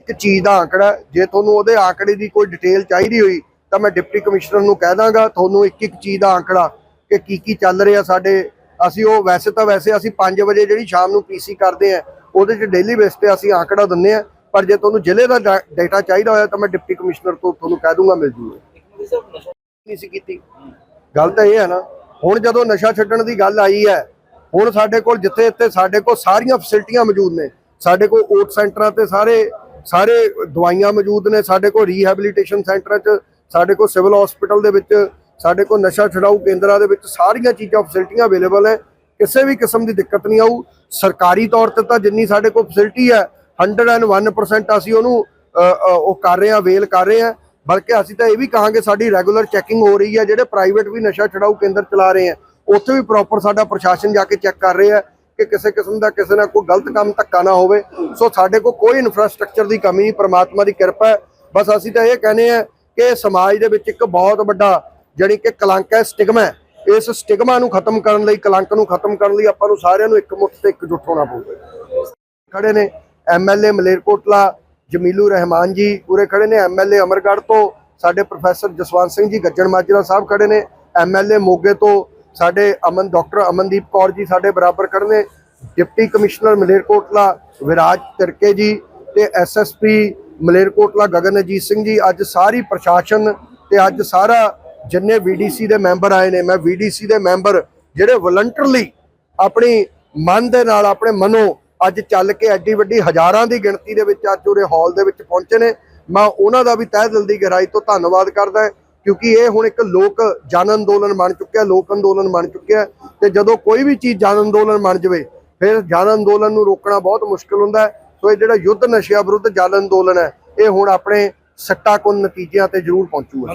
ਇੱਕ ਚੀਜ਼ ਦਾ ਆંકੜਾ ਜੇ ਤੁਹਾਨੂੰ ਉਹਦੇ ਆਂਕੜੇ ਦੀ ਕੋਈ ਡਿਟੇਲ ਚਾਹੀਦੀ ਹੋਈ ਤਾਂ ਮੈਂ ਡਿਪਟੀ ਕਮਿਸ਼ਨਰ ਨੂੰ ਕਹਿ ਦਾਂਗਾ ਤੁਹਾਨੂੰ ਇੱਕ ਇੱਕ ਚੀਜ਼ ਦਾ ਆંકੜਾ ਕਿ ਕੀ ਕੀ ਚੱਲ ਰਿਹਾ ਸਾਡੇ ਅਸੀਂ ਉਹ ਵੈਸੇ ਤਾਂ ਵੈਸੇ ਅਸੀਂ 5 ਵਜੇ ਜਿਹੜੀ ਸ਼ਾਮ ਨੂੰ ਪੀਸੀ ਕਰਦੇ ਆ ਉਹਦੇ 'ਚ ਡੇਲੀ ਬੇਸ ਤੇ ਅਸੀਂ ਆਂਕੜਾ ਦਿੰਨੇ ਆ ਪਰ ਜੇ ਤੁਹਾਨੂੰ ਜ਼ਿਲ੍ਹੇ ਦਾ ਡਾਟਾ ਚਾਹੀਦਾ ਹੋਇਆ ਤਾਂ ਮੈਂ ਡਿਪਟੀ ਕਮਿਸ਼ਨਰ ਤੋਂ ਤੁਹਾਨੂੰ ਕਹਿ ਦੂੰਗਾ ਮਿਲ ਜੂਗਾ। ਨਹੀਂ ਕੀਤੀ। ਗੱਲ ਤਾਂ ਇਹ ਹੈ ਨਾ ਹੁਣ ਜਦੋਂ ਨਸ਼ਾ ਛੱਡਣ ਦੀ ਗੱਲ ਆਈ ਹੈ, ਹੁਣ ਸਾਡੇ ਕੋਲ ਜਿੱਥੇ ਇੱਥੇ ਸਾਡੇ ਕੋਲ ਸਾਰੀਆਂ ਫੈਸਿਲਿਟੀਆਂ ਮੌਜੂਦ ਨੇ। ਸਾਡੇ ਕੋਲ ਓਟ ਸੈਂਟਰਾਂ ਤੇ ਸਾਰੇ ਸਾਰੇ ਦਵਾਈਆਂ ਮੌਜੂਦ ਨੇ, ਸਾਡੇ ਕੋਲ ਰੀਹੈਬਿਲਿਟੇਸ਼ਨ ਸੈਂਟਰਾਂ 'ਚ, ਸਾਡੇ ਕੋਲ ਸਿਵਲ ਹਸਪੀਟਲ ਦੇ ਵਿੱਚ, ਸਾਡੇ ਕੋਲ ਨਸ਼ਾ ਛਡਾਊ ਕੇਂਦਰਾਂ ਦੇ ਵਿੱਚ ਸਾਰੀਆਂ ਚੀਜ਼ਾਂ ਫੈਸਿਲਿਟੀਆਂ ਅਵੇਲੇਬਲ ਹੈ। ਕਿਸੇ ਵੀ ਕਿਸਮ ਦੀ ਦਿੱਕਤ ਨਹੀਂ ਆਊ। ਸਰਕਾਰੀ ਤੌਰ ਤੇ ਤਾਂ ਜਿੰਨੀ ਸਾਡੇ ਕੋਲ ਫੈਸਿਲਿਟੀ ਹੈ 101% ਅਸੀਂ ਉਹਨੂੰ ਉਹ ਕਰ ਰਹੇ ਹਾਂ ਵੇਲ ਕਰ ਰਹੇ ਹਾਂ। ਬਲਕਿ ਅਸੀਂ ਤਾਂ ਇਹ ਵੀ ਕਹਾਂਗੇ ਸਾਡੀ ਰੈਗੂਲਰ ਚੈਕਿੰਗ ਹੋ ਰਹੀ ਹੈ, ਜਿਹੜੇ ਪ੍ਰਾਈਵੇਟ ਵੀ ਨਸ਼ਾ ਛਡਾਊ ਕੇਂਦਰ ਚਲਾ ਰਹੇ ਆ ਉੱਥੇ ਵੀ ਪ੍ਰੋਪਰ ਸਾਡਾ ਪ੍ਰਸ਼ਾਸਨ ਜਾ ਕੇ ਚੈੱਕ ਕਰ ਰਿਹਾ ਹੈ ਕਿ ਕਿਸੇ ਕਿਸਮ ਦਾ ਕਿਸੇ ਨਾਲ ਕੋਈ ਗਲਤ ਕੰਮ ਧੱਕਾ ਨਾ ਹੋਵੇ। ਸੋ ਸਾਡੇ ਕੋਲ ਕੋਈ ਇਨਫਰਾਸਟ੍ਰਕਚਰ ਦੀ ਕਮੀ ਨਹੀਂ, ਪ੍ਰਮਾਤਮਾ ਦੀ ਕਿਰਪਾ ਹੈ। ਬਸ ਅਸੀਂ ਤਾਂ ਇਹ ਕਹਿੰਦੇ ਆ ਕਿ ਸਮਾਜ ਦੇ ਵਿੱਚ ਇੱਕ ਬਹੁਤ ਵੱਡਾ ਜਿਹੜੀ ਕਿ ਕਲੰਕ ਹੈ, ਸਟਿਗਮਾ ਹੈ। ਇਸ ਸਟਿਗਮਾ ਨੂੰ ਖਤਮ ਕਰਨ ਲਈ, ਕਲੰਕ ਨੂੰ ਖਤਮ ਕਰਨ ਲਈ ਆਪਾਂ ਨੂੰ ਸਾਰਿਆਂ ਨੂੰ ਇੱਕ ਮੁੱਠ ਤੇ ਇਕਜੁੱਟ ਹੋਣਾ ਪਊਗਾ। ਖੜੇ ਨੇ ਐਮਐਲਏ ਮਲੇਰਕੋਟਲਾ ਜਮੀਲੂ ਰਹਿਮਾਨ ਜੀ ਪੂਰੇ ਖੜੇ ਨੇ ਐਮਐਲਏ ਅਮਰਗੜ੍ਹ ਤੋਂ, ਸਾਡੇ ਪ੍ਰੋਫੈਸਰ ਜਸਵੰਤ ਸਿੰਘ ਜੀ ਗੱਜਣ ਮਾਜਰਾ ਸਾਹਿਬ ਖੜੇ ਨੇ ਐਮਐਲਏ ਮੋਗੇ ਤੋਂ, ਸਾਡੇ ਅਮਨ, ਡਾਕਟਰ ਅਮਨਦੀਪ ਕੌਰ ਜੀ ਸਾਡੇ ਬਰਾਬਰ ਖੜੇ ਨੇ, ਡਿਪਟੀ ਕਮਿਸ਼ਨਰ ਮਲੇਰਕੋਟਲਾ ਵਿਰਾਜ ਤਿਰਕੇ ਜੀ ਤੇ ਐਸਐਸਪੀ ਮਲੇਰਕੋਟਲਾ ਗਗਨਜੀਤ ਸਿੰਘ ਜੀ, ਅੱਜ ਸਾਰੀ ਪ੍ਰਸ਼ਾਸਨ ਤੇ ਅੱਜ ਸਾਰਾ ਜਿੰਨੇ ਵੀਡੀਸੀ ਦੇ ਮੈਂਬਰ ਆਏ ਨੇ, ਮੈਂ ਵੀਡੀਸੀ ਦੇ ਮੈਂਬਰ ਜਿਹੜੇ ਵਲੰਟਰਲੀ ਆਪਣੀ ਮਨ ਦੇ ਨਾਲ, ਆਪਣੇ ਮਨੋਂ ਅੱਜ ਚੱਲ ਕੇ ਐਡੀ ਵੱਡੀ ਹਜ਼ਾਰਾਂ ਦੀ ਗਿਣਤੀ ਦੇ ਵਿੱਚ ਅੱਜ ਉਰੇ ਹਾਲ ਦੇ ਵਿੱਚ ਪਹੁੰਚੇ ਨੇ। ਮੈਂ ਉਹਨਾਂ ਦਾ ਵੀ ਤਹਿ ਦਿਲ ਦੀ ਗਹਿਰਾਈ ਤੋਂ ਧੰਨਵਾਦ ਕਰਦਾ ਕਿਉਂਕਿ ਇਹ ਹੁਣ ਇੱਕ ਲੋਕ ਜਨ ਅੰਦੋਲਨ ਬਣ ਚੁੱਕਿਆ, ਲੋਕ ਅੰਦੋਲਨ ਬਣ ਚੁੱਕਿਆ ਤੇ ਜਦੋਂ ਕੋਈ ਵੀ ਚੀਜ਼ ਜਨ ਅੰਦੋਲਨ ਬਣ ਜਵੇ, ਫਿਰ ਜਨ ਅੰਦੋਲਨ ਨੂੰ ਰੋਕਣਾ ਬਹੁਤ ਮੁਸ਼ਕਲ ਹੁੰਦਾ ਹੈ। ਸੋ ਇਹ ਜਿਹੜਾ ਯੁੱਧ ਨਸ਼ਿਆਂ ਵਿਰੁੱਧ ਜਨ ਅੰਦੋਲਨ ਹੈ, ਇਹ ਹੁਣ ਆਪਣੇ ਸੱਟਾਕੁੰਨ ਨਤੀਜਿਆਂ ਤੇ ਜ਼ਰੂਰ ਪਹੁੰਚੂਗਾ।